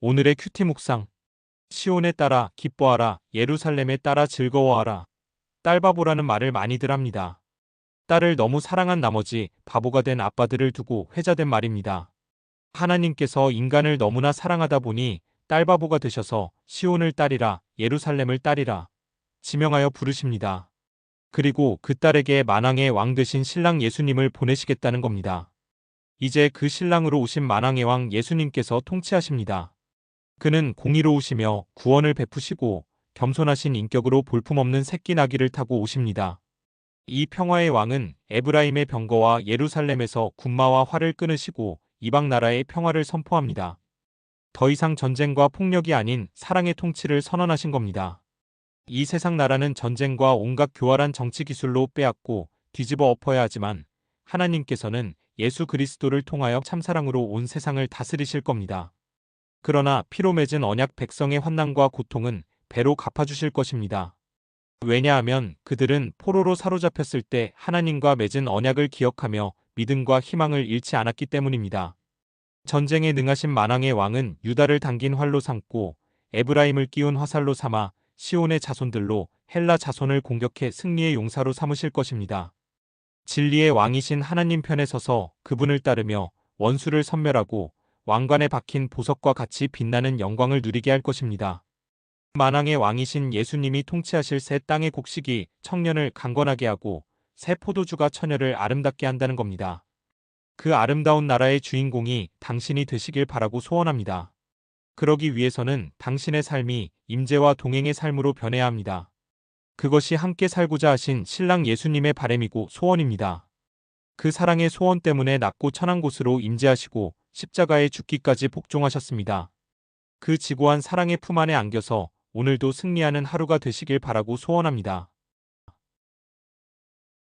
오늘의 큐티 묵상. 시온에 따라 기뻐하라, 예루살렘에 따라 즐거워하라. 딸바보라는 말을 많이들 합니다. 딸을 너무 사랑한 나머지 바보가 된 아빠들을 두고 회자된 말입니다. 하나님께서 인간을 너무나 사랑하다 보니 딸바보가 되셔서 시온을 딸이라, 예루살렘을 딸이라 지명하여 부르십니다. 그리고 그 딸에게 만왕의 왕 되신 신랑 예수님을 보내시겠다는 겁니다. 이제 그 신랑으로 오신 만왕의 왕 예수님께서 통치하십니다. 그는 공의로우시며 구원을 베푸시고 겸손하신 인격으로 볼품없는 새끼 나귀를 타고 오십니다. 이 평화의 왕은 에브라임의 병거와 예루살렘에서 군마와 활을 끊으시고 이방 나라의 평화를 선포합니다. 더 이상 전쟁과 폭력이 아닌 사랑의 통치를 선언하신 겁니다. 이 세상 나라는 전쟁과 온갖 교활한 정치 기술로 빼앗고 뒤집어 엎어야 하지만 하나님께서는 예수 그리스도를 통하여 참사랑으로 온 세상을 다스리실 겁니다. 그러나 피로 맺은 언약 백성의 환난과 고통은 배로 갚아주실 것입니다. 왜냐하면 그들은 포로로 사로잡혔을 때 하나님과 맺은 언약을 기억하며 믿음과 희망을 잃지 않았기 때문입니다. 전쟁에 능하신 만왕의 왕은 유다를 당긴 활로 삼고 에브라임을 끼운 화살로 삼아 시온의 자손들로 헬라 자손을 공격해 승리의 용사로 삼으실 것입니다. 진리의 왕이신 하나님 편에 서서 그분을 따르며 원수를 섬멸하고 왕관에 박힌 보석과 같이 빛나는 영광을 누리게 할 것입니다. 만왕의 왕이신 예수님이 통치하실 새 땅의 곡식이 청년을 강건하게 하고 새 포도주가 처녀를 아름답게 한다는 겁니다. 그 아름다운 나라의 주인공이 당신이 되시길 바라고 소원합니다. 그러기 위해서는 당신의 삶이 임재와 동행의 삶으로 변해야 합니다. 그것이 함께 살고자 하신 신랑 예수님의 바램이고 소원입니다. 그 사랑의 소원 때문에 낮고 천한 곳으로 임재하시고 십자가에 죽기까지 복종하셨습니다. 그 지고한 사랑의 품 안에 안겨서 오늘도 승리하는 하루가 되시길 바라고 소원합니다.